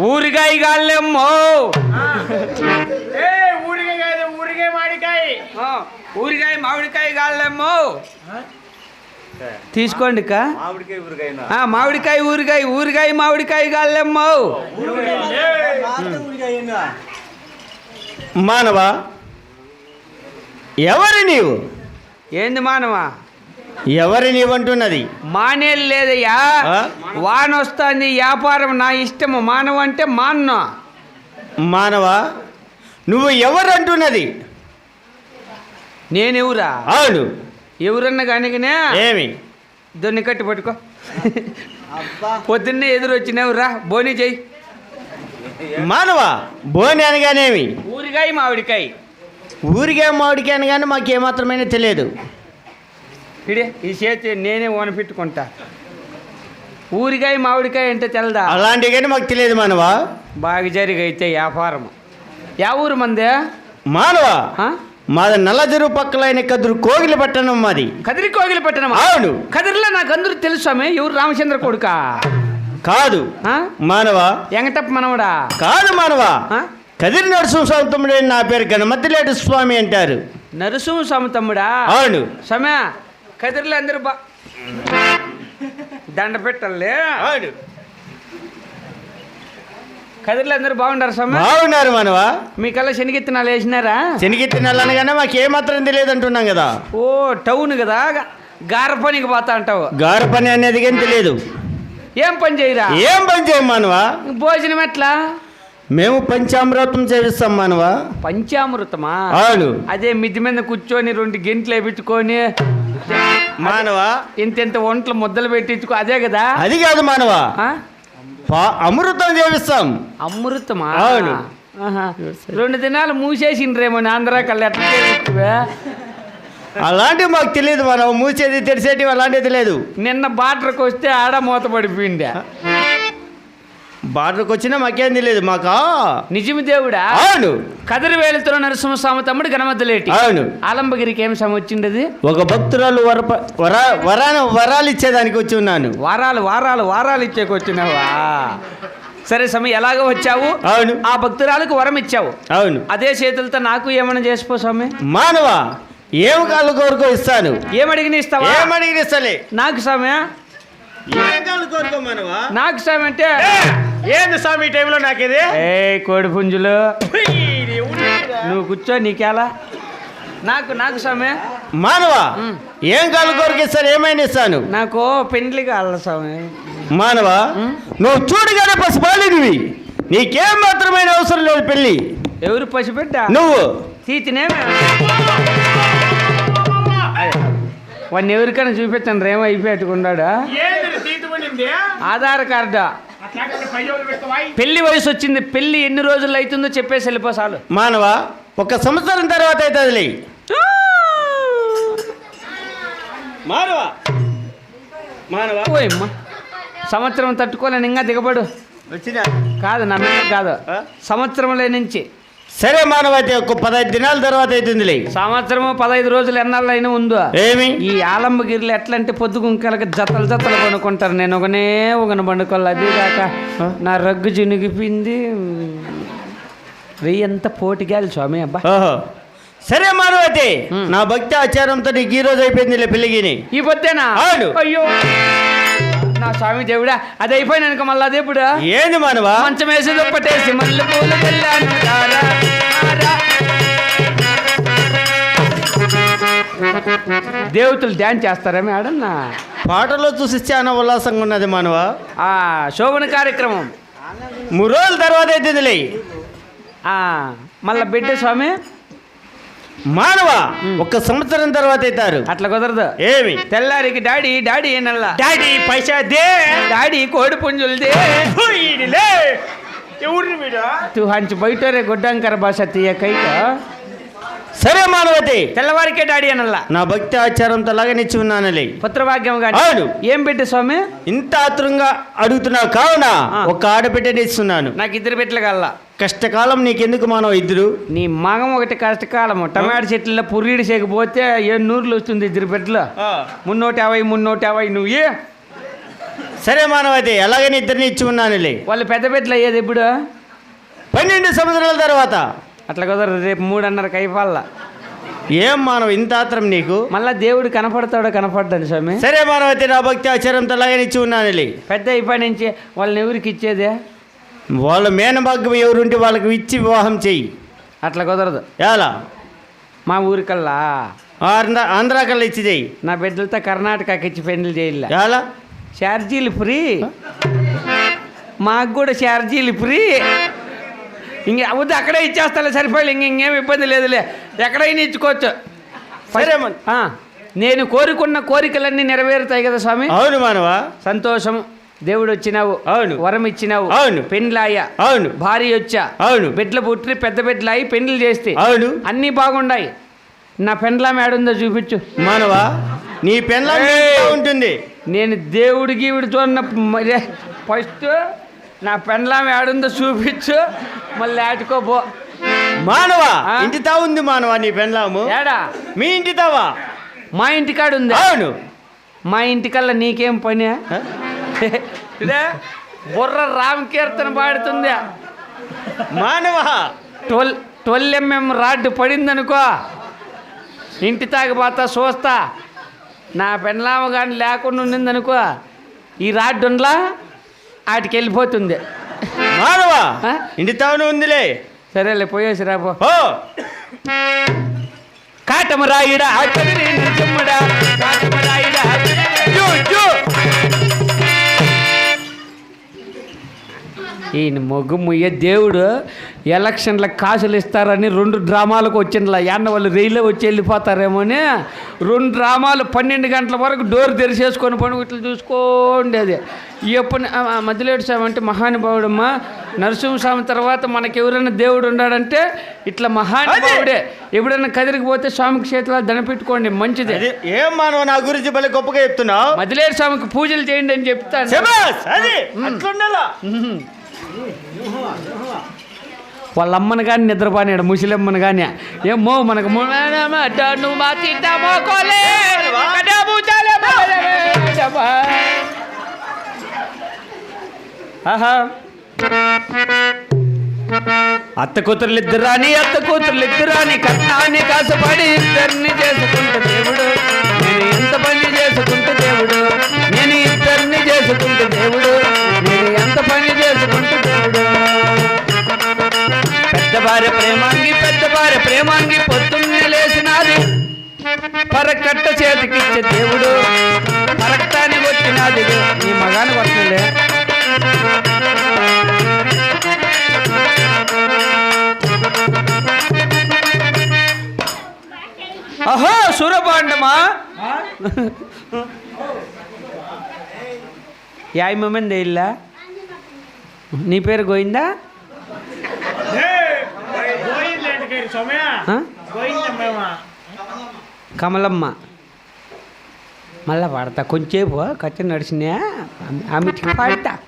ఊరికాయ కాళ్ళేమ్మో ఏ ఊరికే కాదు ఊరికే మాడికాయ ఆ, ఊరికాయ మామిడికాయ కాళ్ళేమ్మో తీసుకోండి. మామిడికాయ మామిడికాయ ఊరికాయ ఊరికాయ మామిడికాయ కాళ్ళేమ్మో మానవ? ఎవరు నీవు? ఏంది మానవా? ఎవరు నీవంటున్నది? మానేలు లేదయ్యా? వాన వస్తుంది వ్యాపారం నా ఇష్టము. మానవ అంటే మాన్న. మానవ? నువ్వు ఎవరు అంటున్నది నేనెవరా? అవును. ఎవరన్నా కానికనే ఏమి? దొన్ని కట్టి పట్టుకో. పొద్దున్నే ఎదురు వచ్చినవురా బోని చెయ్యి. మానవ? బోని అనగానేమి? ఊరికాయ మామిడికాయ ఊరికే మామిడికాయ అనగానే మాకు ఏమాత్రమైనా తెలియదు. ఇడే ఈ చేతి నేనే ఓన పెట్టుకుంటా ఊరికాయ మామిడికాయ అంటే తెలదా? అలాంటివి కానీ మాకు తెలియదు మానవ? బాగా జరిగైతే వ్యాపారం యా ఊరు మందే? మానవ? మాది నల్లజరు పక్కలైన కదురు కోగిలి పట్టణం మాది. కదిరి కోగిలి పట్టణమా? అవును. కదిరిలో నాకు అందరూ తెలుసు స్వామి ఎవరు రామచంద్ర కొడుకా? కాదు? మానవ? ఎంగటప్ప మనవడా? కాదు మానవ? కదిరి నరసింహ స్వామి నా పేరు గణమతిలేటి స్వామి అంటారు. నరసింహ స్వామి తమ్ముడా? అవును. సమయ కదిరిలో అందరూ బా. దండ పెట్టలే. కదిరిలో అందరూ బాగుండారు సమయ బాగున్నారు మానవ. మీ కల్లా శనిగిత్తనాలు వేసినారా? శనిగిత్తి నెలనగానే మాకు ఏమాత్రం తెలియదు అంటున్నాం కదా. ఓ టౌన్ కదా. గార పనికి పోతా అంటావు. గారు పని అనేది కానీ తెలియదు. ఏం పని చేయరా? ఏం పని చేయం మానవ? భోజనం ఎట్లా? మేము పంచామృతం చేపిస్తాం మానవ? పంచామృతమా? అవును అదే మిద్ది మీద కూర్చొని రెండు గింట్లు వేపించుకొని మానవ? ఇంత ఇంత వంటలు ముద్దలు పెట్టించుకో అదే కదా? అది కాదు మానవ. అమృతం చేపిస్తాం అమృతమా? అవును. రెండు దినాలు మూసేసిండ్రేమో ఆంధ్ర ఎట్లా చేపిస్తువే? అలాంటివి మాకు తెలియదు మానవ. మూసేది తెరిసేటివి అలాంటివి తెలియదు నిన్న బార్డర్కి వస్తే ఆడ మూత పడిపోయిండే బార్డర్కి వచ్చినా మాకేం తెలియదు మాకా? నిజమి దేవుడా? అవును. కదిరి వేలుతున్న నరసింహస్వామి తమ్ముడు గణమద్దలేటి. అవును. ఆలంబగిరికి ఏం సమ వచ్చిండది? ఒక భక్తురాలు వర వర వరాన వరాలు ఇచ్చేదానికి వచ్చి ఉన్నాను. వారాలు వారాలు వారాలు ఇచ్చేకి వచ్చినావా? సరే స్వామి ఎలాగో వచ్చావు? అవును. ఆ భక్తురాలకు వరం ఇచ్చావు. అవును. అదే చేతులతో నాకు ఏమైనా చేసిపో స్వామి? మానవ ఏం కాళ్ళు కోరుకో ఇస్తాను. ఏమడిగిన ఇస్తావా? ఏమడిగిన ఇస్తలే. నాకు స్వామి? ఏం కోరుకో మానవ? నాకు స్వామి అంటే ఏంది స్వామి ఈ టైంలో నాకు ఇది ఏ కోడి పుంజులు. నువ్వు కూర్చో నీకేలా? నాకు నాకు స్వామి. మానవ? ఏం కాళ్ళు కోరిక ఇస్తాను ఏమైనా ఇస్తాను నాకు పెండ్లి కావాల స్వామి. మానవ? నువ్వు చూడగానే పసిపాలినివి. నీకేం మాత్రమైన అవసరం లేదు పెళ్ళి. ఎవరు పసిబిడ్డ? నువ్వు. తీతినే వాడిని ఎవరికైనా చూపించండి రేమో అయిపోయాట్టుకున్నాడు? ఆధార్ కార్డు? పెళ్ళి వయసు వచ్చింది పెళ్ళి ఎన్ని రోజులు అవుతుందో చెప్పేసి వెళ్ళిపో చాలు. మానవ ఒక సంవత్సరం తర్వాత అవుతుందిలే మానవ? మానవ? ఓయమ్మ సంవత్సరం తట్టుకోలేను ఇంకా దిగబడు. వచ్చినా? కాదు నా మీద కాదు? సంవత్సరంలో నుంచి సరే మానవ అయితే ఒక పదహైదు దినాల తర్వాత అవుతుందిలే సంవత్సరము పదహైదు రోజులు ఎన్నాళ్ళైనా ఉందో? ఏమి? ఈ ఆలంబగిరిలో ఎట్లా అంటే పొద్దు గుంకలకి జతలు జతలు కొనుక్కుంటారు. నేను ఒకనే ఒకన పండుకోవాలి. అది కాక నా రగ్గు చినిగిపోయింది. వెయ్యి ఎంత పోటీగాలి స్వామి అబ్బా. సరే మానవ నా భక్తి ఆచారంతో నీకు ఈ రోజు అయిపోయిందిలే పెళ్ళిగిని ఈ పొద్దేనా. అయ్యో. నా స్వామి దేవుడా అది అయిపోయినాక మళ్ళీ ఇప్పుడు. ఏంది మానవ? మంచం వేసి దుప్పటేసి మల్లె పూలు వెళ్ళాను. దేవతలు డ్యాన్స్ చేస్తారా మేడన్నా పాటలో చూసి చాలా ఉల్లాసంగా ఉన్నది మానవ. ఆ శోభన కార్యక్రమం. మూడు రోజుల తర్వాత అవుతుందిలే ఆ మళ్ళా బిడ్డ స్వామి. మానవ ఒక సంవత్సరం తర్వాత అవుతారు. అట్లా కుదరదు. ఏమి? తెల్లారికి డాడీ డాడీ ఏనల్లా. డాడీ పైసా దే. డాడీ కోడి పుంజులదే ఈడిలే. ఎవరిని వీడు? తూ హంచి బయటరే గుడ్డంకర భాష తీయ కైక. సరే మానవతి తెల్లవారికే డాడీ అనల్లా నా భక్తి ఆచారంతో అలాగే నిచ్చి ఉన్నానులే. పుత్రభాగ్యం కానీ అవును. ఏం బిడ్డ స్వామి? ఇంత ఆతురంగా అడుగుతున్నావు. కావున. ఒక ఆడబిడ్డని ఇస్తున్నాను నాకు ఇద్దరు బిడ్డలు కల్లా కష్టకాలం నీకెందుకు మానవ ఇద్దరు? నీ మగం ఒకటి కష్టకాలము. టమాటా చెట్లలో పుర్రీడి చేయకపోతే ఏ నూరులు వస్తుంది ఇద్దరు బిడ్డలు? మున్నూట యాభై మున్నూట యాభై నువ్వు ఏ? సరే మానవతి ఎలాగని ఇద్దరిని ఇచ్చి ఉన్నానులే వాళ్ళు పెద్ద పెద్దలు అయ్యేది ఎప్పుడు? పన్నెండు సంవత్సరాల తర్వాత. అట్లా కుదరదు రేపు మూడున్నరకు అయిపోవాలా. ఏం మానవ ఇంత ఆత్రం నీకు? మళ్ళా దేవుడు కనపడతాడో కనపడ్డాను స్వామి. సరే మానవతి నా భక్తి ఆచారంతో అలాగని ఇచ్చి ఉన్నానులే. పెద్ద అయిపోయి నుంచి వాళ్ళని ఎవరికి ఇచ్చేదే? వాళ్ళ మేనభాగ్యం ఎవరుంటే వాళ్ళకి ఇచ్చి వివాహం చెయ్యి. అట్లా కుదరదు. ఎలా? మా ఊరికల్లా. ఆంధ్ర ఆంధ్రా కల్లా ఇచ్చి చెయ్యి. నా బిడ్డలతో కర్ణాటకకి ఇచ్చి పెళ్ళి చేయాల ఎలా? ఛార్జీలు ఫ్రీ. మాకు కూడా ఛార్జీలు ఫ్రీ. ఇంక అవుద్ది అక్కడే ఇచ్చేస్తాలే సరిపోయి ఇంక ఇంకేం ఇబ్బంది లేదులే. ఎక్కడైనా ఇచ్చుకోవచ్చు. సరే నేను కోరుకున్న కోరికలన్నీ నెరవేరుతాయి కదా స్వామి? అవును మానవ. సంతోషం దేవుడు వచ్చినావు అవును. వరం ఇచ్చినావు అవును. పెండ్లాయ అవును. భార్య వచ్చా అవును. బిడ్డలు పుట్టి పెద్ద బిడ్డలాయి పెండ్లు చేస్తే అవును. అన్నీ బాగుండాయి. నా పెండ్లాం ఏడుందో చూపించు. మానవ నీ పెళ్ళ ఏయ్! ఉంటుంది. నేను దేవుడి గీవిడి చూడన్న మరే ఫస్ట్ నా పెండ్లాం ఏడుందో చూపించు. మళ్ళీ ఆటుకోపో మానవ? ఆ? ఇంటి తా ఉంది మానవ నీ పెళ్ళాము ఏడా? మీ ఇంటి తావా? మా ఇంటికాడు ఉంది. అవును. మా ఇంటికల్లా నీకేం పని? ఇదే బుర్ర రామకీర్తన పాడుతుంది. మానవ? ట్వెల్ ట్వెల్వ్ ఎంఎం రాడ్డు పడిందనుకో ఇంటి తాగిపోతా చూస్తా. నా పెండ్లామ కానీ లేకుండా ఉండిందనుకో ఈ రాడ్డు ఉండలా వాటికి వెళ్ళిపోతుంది మానవ ఆ? ఇంటి తావును ఉందిలే. సరేలే పోయేసి కాటమరాయుడా జూ, జూ. ఈయన మొగ్గు ముయ్య దేవుడు ఎలక్షన్లకు కాసులు ఇస్తారని రెండు డ్రామాలకు వచ్చిందిలా. యాన్న వాళ్ళు రైల్లో వచ్చి వెళ్ళిపోతారేమో అని రెండు డ్రామాలు పన్నెండు గంటల వరకు డోర్ తెరిచేసుకొని పని ఇట్లా చూసుకోండేది. ఎప్పుడు మధ్యలేడు స్వామి అంటే మహానుభావుడమ్మా. నరసింహస్వామి తర్వాత మనకి ఎవరైనా దేవుడు ఉన్నాడంటే ఇట్లా మహానుభావుడే. ఎప్పుడైనా కదిరికి పోతే స్వామికి చేతిలో దండ పెట్టుకోండి మంచిది ఏం మానవ నా గురించి భలే గొప్పగా చెప్తున్నావు? మదిలేరు స్వామికి పూజలు చేయండి అని చెప్తాను. వాళ్ళ అమ్మను కానీ నిద్రపోయాడు ముసలమ్మని కానీ ఏమో మనకు ఆహా. అత్త కూతురులు ఇద్దరు రాని అత్త కూతురులు ఇద్దరు రాని కట్నాన్ని కాసపడి ఇద్దరిని చేసుకుంటే దేవుడు. నేను ఎంత పని చేసుకుంటే దేవుడు. నేను ఇద్దరిని చేసుకుంటే దేవుడు. భార్య ప్రేమాంగి పెద్ద భార్య ప్రేమాంగి పొద్దున్నే లేచినాది పరకట్ట చేతికిచ్చే దేవుడు పరక్తాన్ని కొట్టినాది నీ మగాని కొట్టలే అహో సూరపాండమా యాయ్ మంది ఇల్ల నీ పేరు గోయిందా కమలమ్మ. మళ్ళా పాడతా. కొంచెంసేపు కచ్చి నడిచినా ఆమెకి పాడతా.